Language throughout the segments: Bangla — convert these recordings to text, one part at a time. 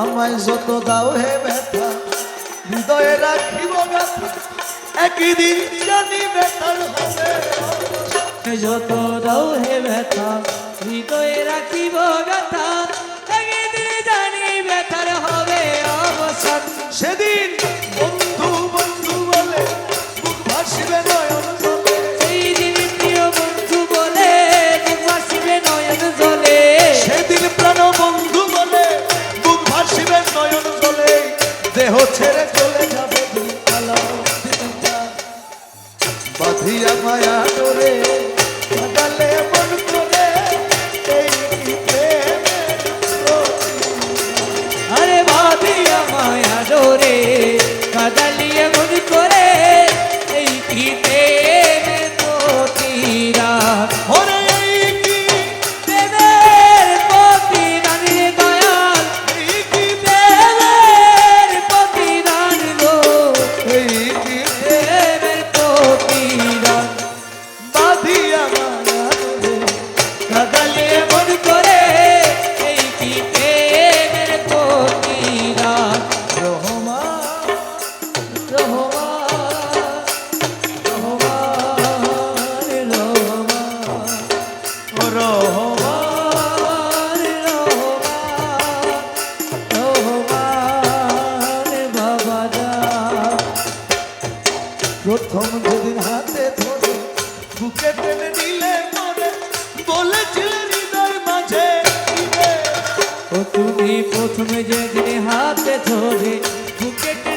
আমায় যত দাও হে ব্যথা, হৃদয়ে রাখিব ব্যথা, একদিন জানি ব্যথার হবে। যত দাও হে ব্যথা, হৃদয়ে রাখিব ব্যথা। ছেড়ে প্রথমে যেদিন হাতে ধরে বুকেটে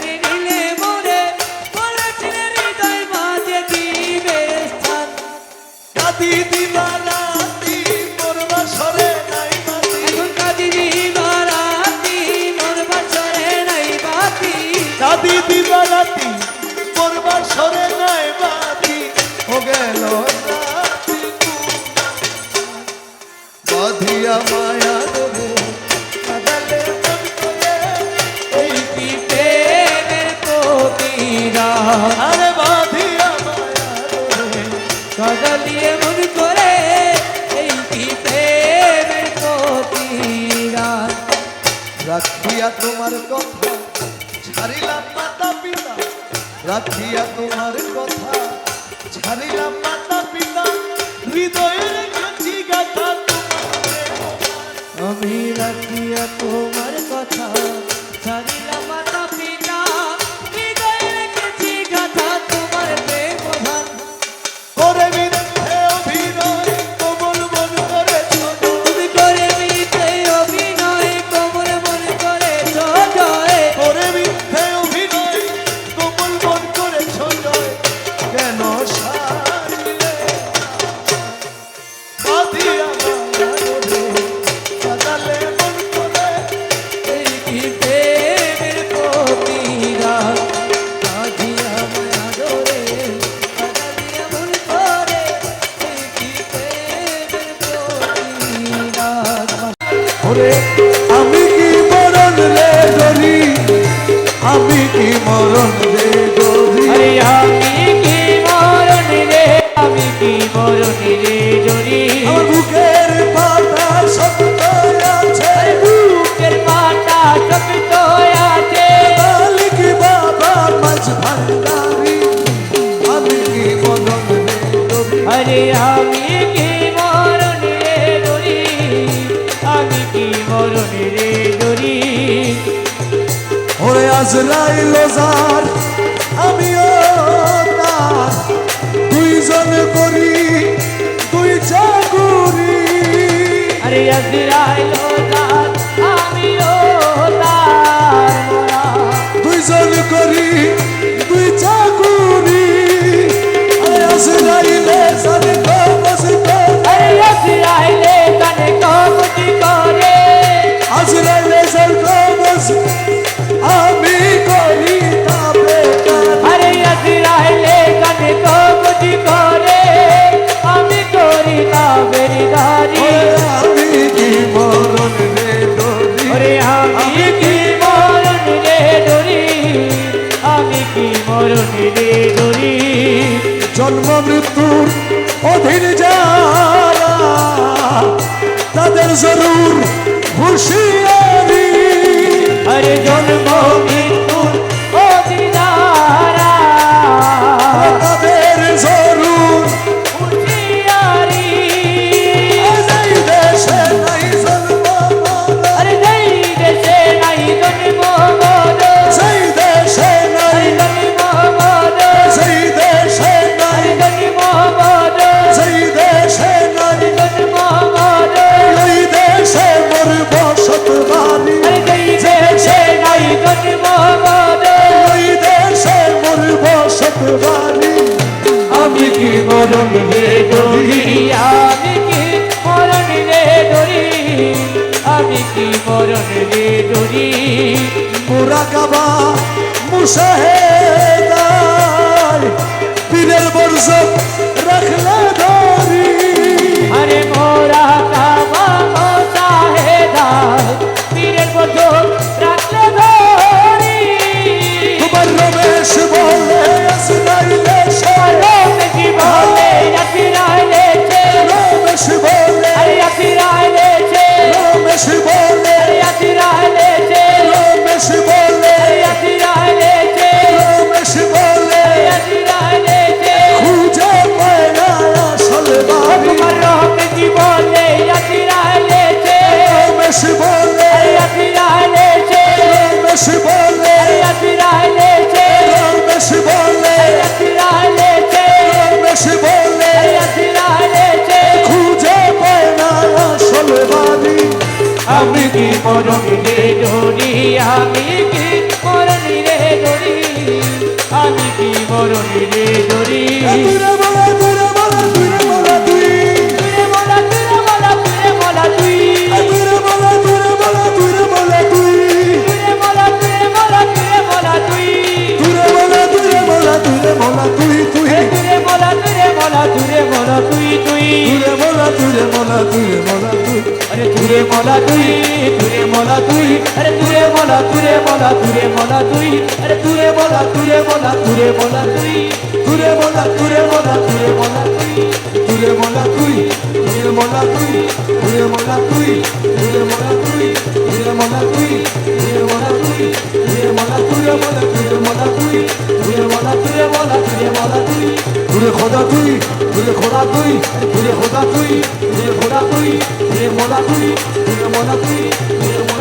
রাখিয়া তোমার কথা ছাড়িলাম মাতা পিতা, রাখিয়া তোমার কথা ছাড়িলাম মাতা পিতা, হৃদয়ের গাথা আমি রাখিয়া তোমার আমি কি মরণ রে যদি আমি কি মরণ রে আমি কি মরণ রে যদি বুকের পাতা শক্ত আছে। বুকের রে ওরে আজরাইল যার আমিও তার। দুইজন করি দুই চাকুরি আরে আজ আজরাইল ওরে আমি কি মরণ রে আমি কি মরণ রে জন্ম, মৃত্যুর অধীন যারা, তাদের জরুর কি মরণে ডরি মোরা কাবা মুসাহেদার। পীরের বর্ষ রমেশ বলে আতিরাইলেছে রমেশ বলে আতিরাইলেছে রমেশ বলে আতিরাইলেছে খুঁজে পায় না আসল বাড়ি আমি কি মরণে ডরি আমি কি মরণে ডরি আমি কি মরণে ডরি দূরে দূরে বলা দূরে বলা দূরে বলা তুই আরে তুরে বলা তুই তুরে বলা তুই আরে তুরে বলা তুরে বলা তুরে বলা তুই আরে তুরে বলা তুরে বলা তুরে বলা তুই দূরে বলা দূরে বলা দূরে বলা তুই দূরে বলা তুই দূরে বলা তুই দূরে বলা তুই দূরে বলা তুই দূরে বলা তুই দূরে বলা তুই দূরে বলা দূরে বলা দূরে বলা তুই দূরে বলা দূরে বলা বলা তুই দূরে খোদা তুই দূরে খোদা তুই দূরে খোদা তুই দূরে খোদা তুই দূরে বলা তুই দূরে বলা তুই দূরে